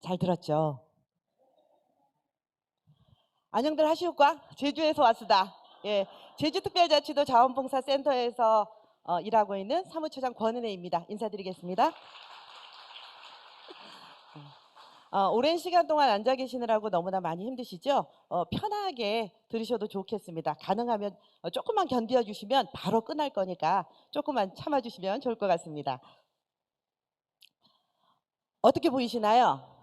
잘 들었죠? 안녕들 하시오까? 제주에서 왔습니다. 예, 제주특별자치도 자원봉사센터에서 어, 일하고 있는 사무처장 권은혜입니다. 인사드리겠습니다. 어, 오랜 시간 동안 앉아 계시느라고 너무나 많이 힘드시죠? 어, 편하게 들으셔도 좋겠습니다. 가능하면 어, 조금만 견뎌 주시면 바로 끝날 거니까 조금만 참아 주시면 좋을 것 같습니다. 어떻게 보이시나요?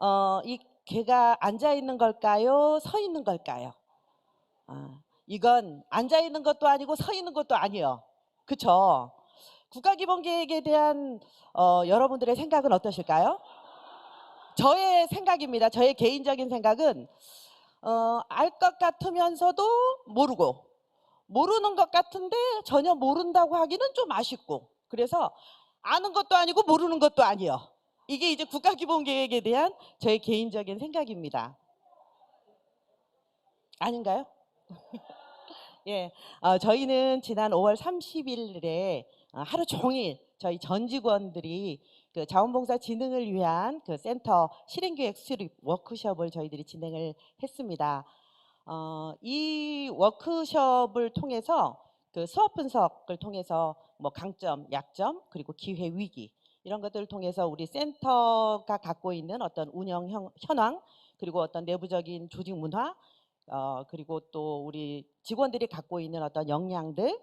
어, 이 개가 앉아 있는 걸까요? 서 있는 걸까요? 아, 이건 앉아 있는 것도 아니고 서 있는 것도 아니에요. 그쵸? 국가기본계획에 대한 어, 여러분들의 생각은 어떠실까요? 저의 생각입니다. 저의 개인적인 생각은 어, 알 것 같으면서도 모르고 모르는 것 같은데 전혀 모른다고 하기는 좀 아쉽고 그래서 아는 것도 아니고 모르는 것도 아니요. 이게 이제 국가기본계획에 대한 저의 개인적인 생각입니다. 아닌가요? 예, 어, 저희는 지난 5월 30일에 어, 하루 종일 저희 전 직원들이 그 자원봉사 진흥을 위한 그 센터 실행계획 수립 워크숍을 저희들이 진행을 했습니다. 어, 이 워크숍을 통해서 그 수업 분석을 통해서 뭐 강점, 약점 그리고 기회 위기 이런 것들을 통해서 우리 센터가 갖고 있는 어떤 운영 형- 현황 그리고 어떤 내부적인 조직 문화 어, 그리고 또 우리 직원들이 갖고 있는 어떤 역량들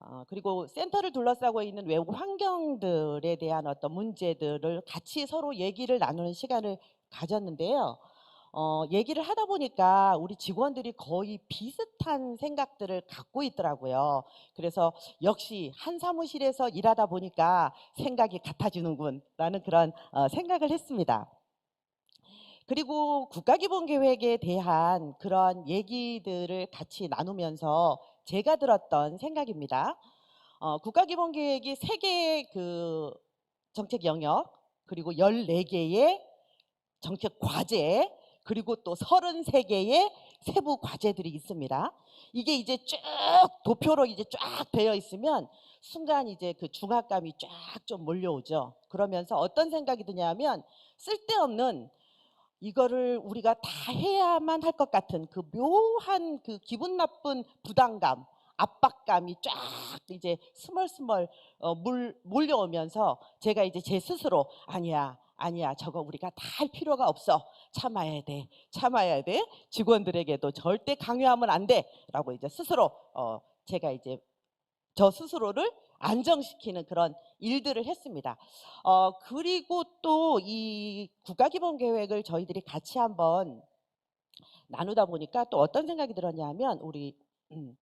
어, 그리고 센터를 둘러싸고 있는 외부 환경들에 대한 어떤 문제들을 같이 서로 얘기를 나누는 시간을 가졌는데요. 어, 얘기를 하다 보니까 우리 직원들이 거의 비슷한 생각들을 갖고 있더라고요. 그래서 역시 한 사무실에서 일하다 보니까 생각이 같아지는군 라는 그런 어, 생각을 했습니다. 그리고 국가기본계획에 대한 그런 얘기들을 같이 나누면서 제가 들었던 생각입니다. 어, 국가기본계획이 세 개의 그 정책 영역 그리고 14개의 정책 과제 그리고 또 33개의 세부 과제들이 있습니다. 이게 이제 쭉 도표로 이제 쫙 되어 있으면 순간 이제 그 중압감이 쫙 좀 몰려오죠. 그러면서 어떤 생각이 드냐면 쓸데없는 이거를 우리가 다 해야만 할 것 같은 그 묘한 그 기분 나쁜 부담감, 압박감이 쫙 이제 스멀스멀 어, 물, 몰려오면서 제가 이제 제 스스로 아니야, 아니야, 저거 우리가 다 할 필요가 없어. 참아야 돼, 참아야 돼. 직원들에게도 절대 강요하면 안 돼. 라고 이제 스스로 어, 제가 이제 저 스스로를 안정시키는 그런 일들을 했습니다. 어, 그리고 또 이 국가기본 계획을 저희들이 같이 한번 나누다 보니까 또 어떤 생각이 들었냐면 우리 음,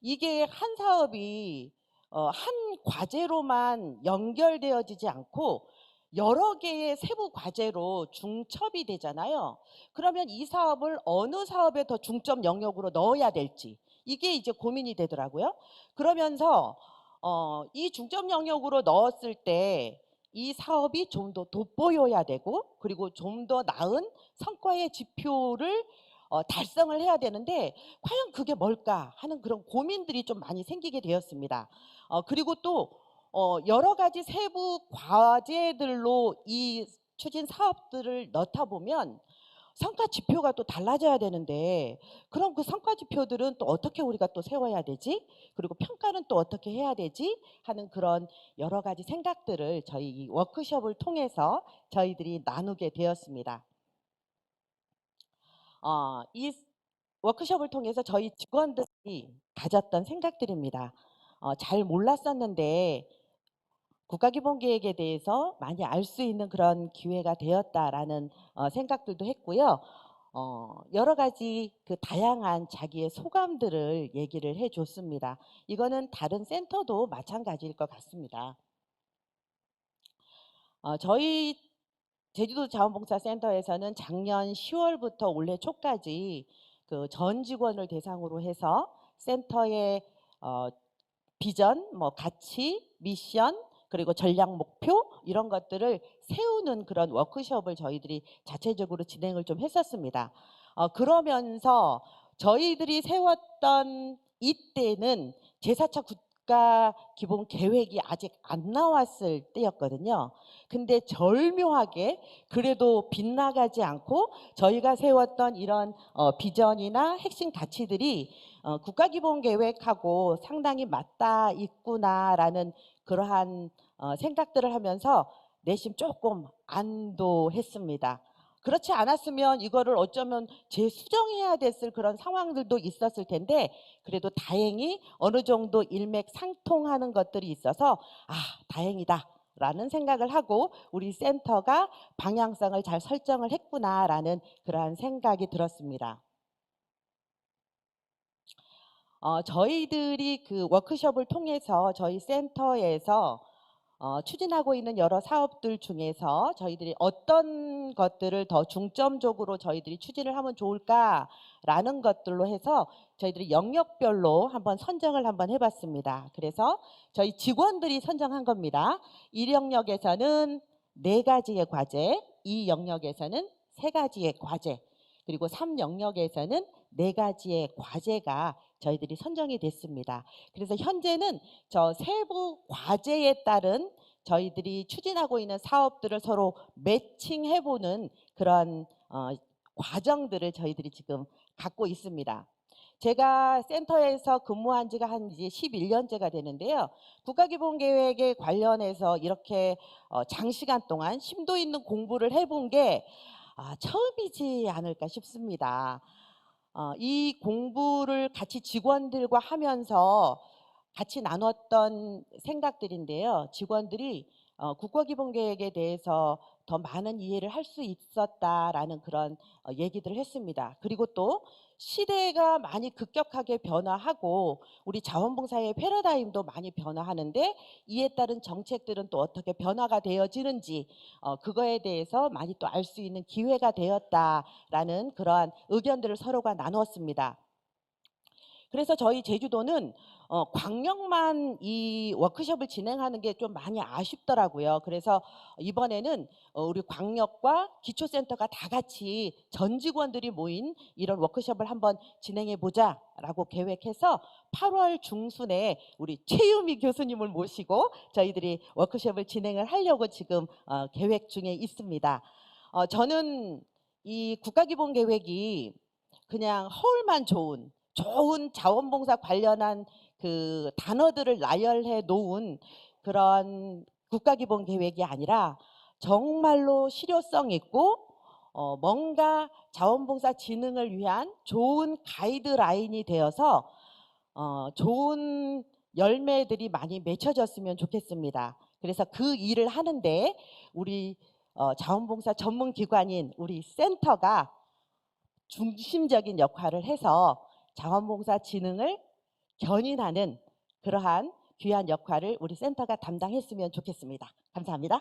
이게 한 사업이 어, 한 과제로만 연결되어지지 않고 여러 개의 세부 과제로 중첩이 되잖아요. 그러면 이 사업을 어느 사업에 더 중점 영역으로 넣어야 될지 이게 이제 고민이 되더라고요. 그러면서 어, 이 중점 영역으로 넣었을 때 이 사업이 좀 더 돋보여야 되고 그리고 좀 더 나은 성과의 지표를 어, 달성을 해야 되는데 과연 그게 뭘까 하는 그런 고민들이 좀 많이 생기게 되었습니다. 어, 그리고 또 어, 여러 가지 세부 과제들로 이 추진 사업들을 넣다 보면 성과 지표가 또 달라져야 되는데 그럼 그 성과 지표들은 또 어떻게 우리가 또 세워야 되지? 그리고 평가는 또 어떻게 해야 되지? 하는 그런 여러 가지 생각들을 저희 이 워크숍을 통해서 저희들이 나누게 되었습니다. 어, 이 워크숍을 통해서 저희 직원들이 가졌던 생각들입니다. 어, 잘 몰랐었는데 국가기본계획에 대해서 많이 알 수 있는 그런 기회가 되었다라는 어, 생각들도 했고요. 어, 여러 가지 그 다양한 자기의 소감들을 얘기를 해줬습니다. 이거는 다른 센터도 마찬가지일 것 같습니다. 어, 저희 제주도 자원봉사센터에서는 작년 10월부터 올해 초까지 그 전 직원을 대상으로 해서 센터의 어, 비전, 뭐 가치, 미션, 그리고 전략 목표 이런 것들을 세우는 그런 워크숍을 저희들이 자체적으로 진행을 좀 했었습니다. 어, 그러면서 저희들이 세웠던 이때는 제4차 국가 기본 계획이 아직 안 나왔을 때였거든요. 근데 절묘하게 그래도 빗나가지 않고 저희가 세웠던 이런 어, 비전이나 핵심 가치들이 어, 국가 기본 계획하고 상당히 맞닿아 있구나라는 그러한 어, 생각들을 하면서 내심 조금 안도했습니다. 그렇지 않았으면 이거를 어쩌면 재수정해야 됐을 그런 상황들도 있었을 텐데 그래도 다행히 어느 정도 일맥상통하는 것들이 있어서 아 다행이다. 라는 생각을 하고 우리 센터가 방향성을 잘 설정을 했구나라는 그러한 생각이 들었습니다. 어, 저희들이 그 워크숍을 통해서 저희 센터에서 어, 추진하고 있는 여러 사업들 중에서 저희들이 어떤 것들을 더 중점적으로 저희들이 추진을 하면 좋을까라는 것들로 해서 저희들이 영역별로 한번 선정을 한번 해봤습니다. 그래서 저희 직원들이 선정한 겁니다. 이 영역에서는 네 가지의 과제, 이 영역에서는 세 가지의 과제, 그리고 삼 영역에서는 네 가지의 과제가 저희들이 선정이 됐습니다. 그래서 현재는 저 세부 과제에 따른 저희들이 추진하고 있는 사업들을 서로 매칭해보는 그런 어, 과정들을 저희들이 지금 갖고 있습니다. 제가 센터에서 근무한 지가 한 이제 11년째가 되는데요. 국가기본계획에 관련해서 이렇게 어, 장시간 동안 심도 있는 공부를 해본 게 아, 처음이지 않을까 싶습니다. 어, 이 공부를 같이 직원들과 하면서 같이 나눴던 생각들인데요. 직원들이 어, 국가기본계획에 대해서 더 많은 이해를 할 수 있었다라는 그런 어, 얘기들을 했습니다. 그리고 또 시대가 많이 급격하게 변화하고 우리 자원봉사의 패러다임도 많이 변화하는데 이에 따른 정책들은 또 어떻게 변화가 되어지는지 어, 그거에 대해서 많이 또 알 수 있는 기회가 되었다라는 그러한 의견들을 서로가 나누었습니다. 그래서 저희 제주도는 어, 광역만 이 워크숍을 진행하는 게 좀 많이 아쉽더라고요. 그래서 이번에는 어, 우리 광역과 기초센터가 다 같이 전 직원들이 모인 이런 워크숍을 한번 진행해 보자라고 계획해서 8월 중순에 우리 최유미 교수님을 모시고 저희들이 워크숍을 진행을 하려고 지금 어, 계획 중에 있습니다. 어, 저는 이 국가기본계획이 그냥 허울만 좋은 좋은 자원봉사 관련한 그 단어들을 나열해 놓은 그런 국가기본 계획이 아니라 정말로 실효성 있고 어, 뭔가 자원봉사 진흥을 위한 좋은 가이드라인이 되어서 어, 좋은 열매들이 많이 맺혀졌으면 좋겠습니다. 그래서 그 일을 하는데 우리 어, 자원봉사 전문 기관인 우리 센터가 중심적인 역할을 해서 자원봉사 진흥을 견인하는 그러한 귀한 역할을 우리 센터가 담당했으면 좋겠습니다. 감사합니다.